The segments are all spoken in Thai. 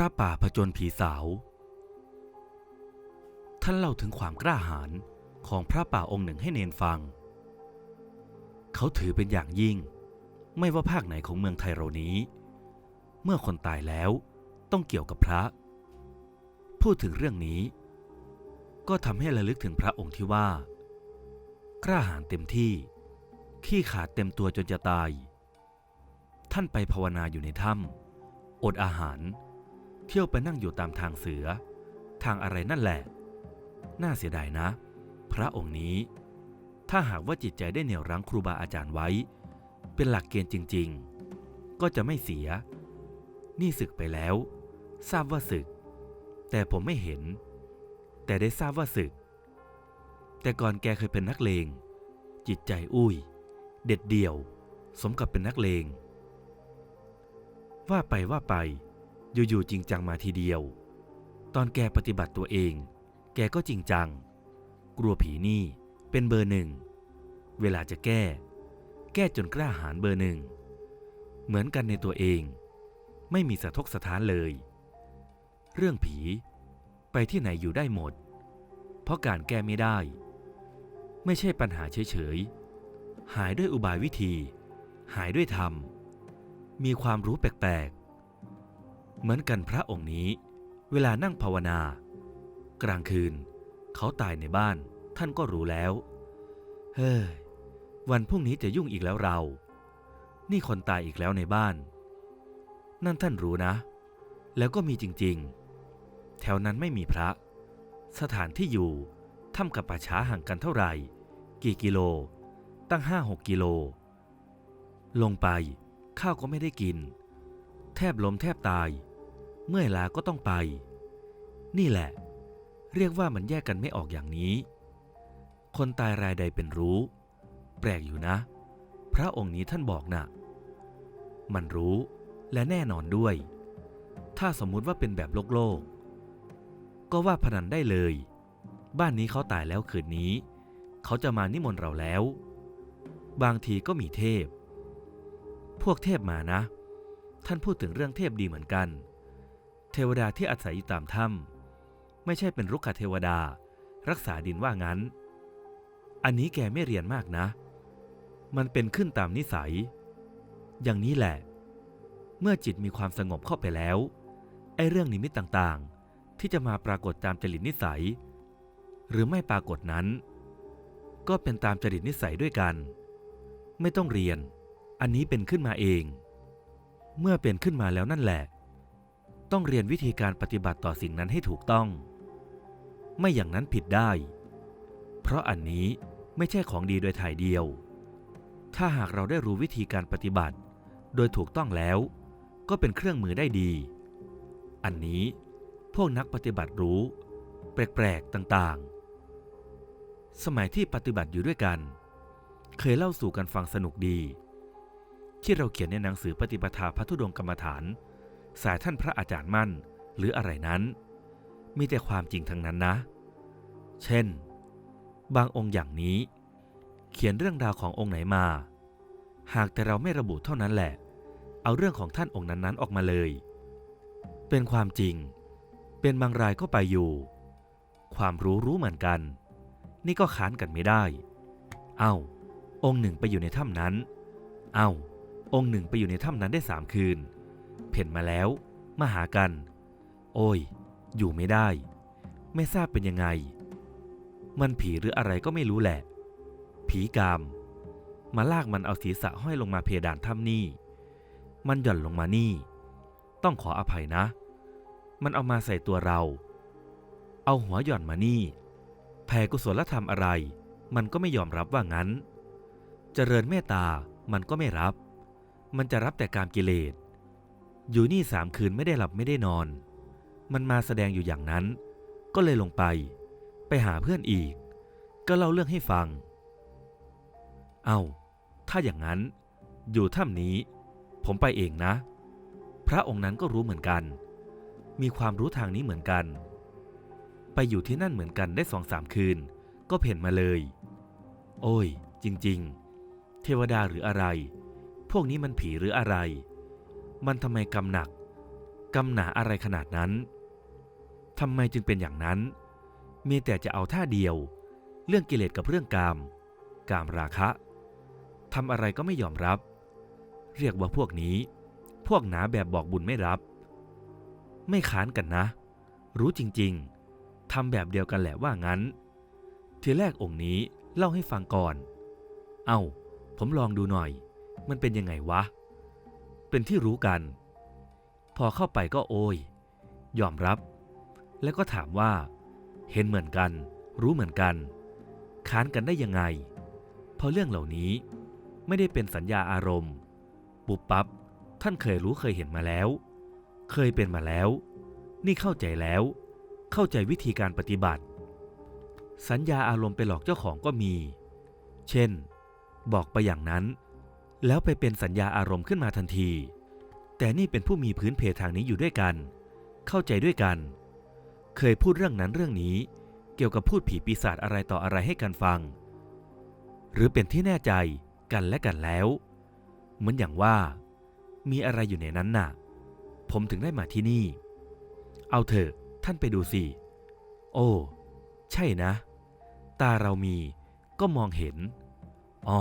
ระป่าผจญผีสาว ท่านเล่าถึงความกล้าหาญของพระป่าองค์หนึ่งให้เนนฟัง เขาถือเป็นอย่างยิ่ง ไม่ว่าภาคไหนของเมืองไทยเรานี้ เมื่อคนตายแล้วต้องเกี่ยวกับพระ พูดถึงเรื่องนี้ ก็ทำให้ระลึกถึงพระองค์ที่ว่า กล้าหาญเต็มที่ ขี้ขาดเต็มตัวจนจะตาย ท่านไปภาวนาอยู่ในถ้ำอดอาหาร เที่ยวไปนั่งอยู่ตามทางเสือ ทางอะไรนั่นแหละ น่าเสียดายนะ พระองค์นี้ ถ้าหากว่าจิตใจได้เหนี่ยวรั้งครูบาอาจารย์ไว้ เป็นหลักเกณฑ์จริง ๆ ก็จะไม่เสีย นี่ศึกไปแล้ว ทราบว่าศึก แต่ผมไม่เห็น แต่ได้ทราบว่าศึก แต่ก่อนแกเคยเป็นนักเลง จิตใจอุ้ย เด็ดเดี่ยว สมกับเป็นนักเลง ว่าไปว่าไป อยู่ๆจริงจังมาทีเดียว ตอนแกปฏิบัติตัวเอง แกก็จริงจัง กลัวผีนี่เป็นเบอร์หนึ่ง เวลาจะแก้ แก้จนกล้าหาญเบอร์หนึ่ง เหมือนกันในตัวเอง ไม่มีสะทกสะท้านเลย เรื่องผีไปที่ไหนอยู่ได้หมด เพราะการแก้ไม่ได้ ไม่ใช่ปัญหาเฉยๆ หายด้วยอุบายวิธี หายด้วยธรรม มีความรู้แปลกๆ เหมือนกันพระองค์นี้ เวลานั่งภาวนา กลางคืน เขาตายในบ้าน ท่านก็รู้แล้ว เฮ้ยวันพรุ่งนี้จะยุ่งอีกแล้วเรา นี่คนตายอีกแล้วในบ้าน นั่นท่านรู้นะ แล้วก็มีจริงๆ แถวนั้นไม่มีพระ สถานที่อยู่ถ้ำกับป่าช้าห่างกันเท่าไหร่ กี่กิโล ตั้งห้าหกกิโล ลงไปข้าวก็ไม่ได้กิน แทบล้มแทบตาย เมื่อยล้าก็ต้องไป นี่แหละ เรียกว่ามันแยกกันไม่ออกอย่างนี้ คนตายรายใดเป็นรู้ แปลกอยู่นะ พระองค์นี้ท่านบอกนะ่ะ มันรู้และแน่นอนด้วย ถ้าสมมุติว่าเป็นแบบโลกโลก ก็ว่าพนันได้เลย บ้านนี้เขาตายแล้วคืนนี้ เขาจะมานิมนต์เราแล้ว บางทีก็มีเทพ พวกเทพมานะ ท่านพูดถึงเรื่องเทพดีเหมือนกัน เทวดาที่อาศัยอยู่ตามถ้ำไม่ใช่เป็นรุกขเทวดา รักษาดินว่างั้น อันนี้แกไม่เรียนมากนะ มันเป็นขึ้นตามนิสัย อย่างนี้แหละ เมื่อจิตมีความสงบเข้าไปแล้ว ไอ้เรื่องนิมิตต่างๆ ที่จะมาปรากฏตามจริตนิสัย หรือไม่ปรากฏนั้น ก็เป็นตามจริตนิสัยด้วยกัน ไม่ต้องเรียน อันนี้เป็นขึ้นมาเอง เมื่อเป็นขึ้นมาแล้วนั่นแหละ ต้องเรียนวิธีการปฏิบัติต่อสิ่งนั้นให้ถูกต้อง ไม่อย่างนั้นผิดได้ เพราะอันนี้ไม่ใช่ของดีโดยถ่ายเดียว ถ้าหากเราได้รู้วิธีการปฏิบัติ โดยถูกต้องแล้ว ก็เป็นเครื่องมือได้ดี อันนี้พวกนักปฏิบัติรู้ แปลกๆต่างๆ สมัยที่ปฏิบัติอยู่ด้วยกัน เคยเล่าสู่กันฟังสนุกดี ที่เราเขียนในหนังสือปฏิปทาพระธุดงกรรมฐาน สายท่านพระอาจารย์มั่น หรืออะไรนั้น มีแต่ความจริงทั้งนั้นนะ เช่น บางองค์อย่างนี้ เขียนเรื่องราวขององค์ไหนมา หากแต่เราไม่ระบุเท่านั้นแหละ เอาเรื่องของท่านองค์นั้นๆออกมาเลย เป็นความจริง เป็นบางรายก็ไปอยู่ ความรู้รู้เหมือนกัน นี่ก็ค้านกันไม่ได้ เอา้า องค์หนึ่งไปอยู่ในถ้ำนั้น เอา้าองค์หนึ่งไปอยู่ในถ้ำนั้นได้สามคืน เพ่นมาแล้ว มาหากัน โอ้ย อยู่ไม่ได้ ไม่ทราบเป็นยังไง มันผีหรืออะไรก็ไม่รู้แหละ ผีกาม มาลากมันเอาศีรษะห้อยลงมาเพดานถ้ำนี่ มันหย่อนลงมานี่ ต้องขออภัยนะ มันเอามาใส่ตัวเรา เอาหัวหย่อนมานี่แผ่กุศลธรรมอะไร มันก็ไม่ยอมรับว่างั้น เจริญเมตตา มันก็ไม่รับ มันจะรับแต่การกิเลส อยู่นี่สามคืนไม่ได้หลับไม่ได้นอน มันมาแสดงอยู่อย่างนั้น ก็เลยลงไป ไปหาเพื่อนอีก ก็เล่าเรื่องให้ฟัง เอา้า ถ้าอย่างนั้น อยู่ถ้ำนี้ ผมไปเองนะ พระองค์นั้นก็รู้เหมือนกัน มีความรู้ทางนี้เหมือนกัน ไปอยู่ที่นั่นเหมือนกันได้สองสามคืน ก็เพ่นมาเลย โอ้ย จริง ๆ เทวดาหรืออะไร พวกนี้มันผีหรืออะไร มันทำไมกำหนักกำหนาอะไรขนาดนั้นทำไมจึงเป็นอย่างนั้น มีแต่จะเอาท่าเดียว เรื่องกิเลสกับเรื่องกาม กามราคะทำอะไรก็ไม่ยอมรับ เรียกว่าพวกนี้ พวกหนาแบบบอกบุญไม่รับ ไม่ขานกันนะ รู้จริงๆทำแบบเดียวกันแหละว่างั้น ทีแรกองค์นี้เล่าให้ฟังก่อน เอา้า ผมลองดูหน่อย มันเป็นยังไงวะ เป็นที่รู้กัน พอเข้าไปก็โอย ยอมรับ แล้วก็ถามว่า เห็นเหมือนกัน รู้เหมือนกัน ค้านกันได้ยังไง เพราะเรื่องเหล่านี้ไม่ได้เป็นสัญญาอารมณ์ ปุบปับท่านเคยรู้เคยเห็นมาแล้ว เคยเป็นมาแล้ว นี่เข้าใจแล้ว เข้าใจวิธีการปฏิบัติ สัญญาอารมณ์ไปหลอกเจ้าของก็มี เช่น บอกไปอย่างนั้น แล้วไปเป็นสัญญาอารมณ์ขึ้นมาทันที แต่นี่เป็นผู้มีพื้นเพทางนี้อยู่ด้วยกัน เข้าใจด้วยกัน เคยพูดเรื่องนั้นเรื่องนี้ เกี่ยวกับพูดผีปีศาจอะไรต่ออะไรให้กันฟัง หรือเป็นที่แน่ใจกันและกันแล้ว เหมือนอย่างว่า มีอะไรอยู่ในนั้นน่ะ ผมถึงได้มาที่นี่ เอาเถอะท่านไปดูสิ โอ้ ใช่นะ ตาเรามีก็มองเห็นอ๋อ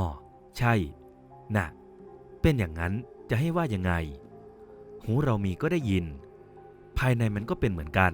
ใช่ น่ะเป็นอย่างนั้นจะให้ว่ายังไง หูเรามีก็ได้ยิน ภายในมันก็เป็นเหมือนกัน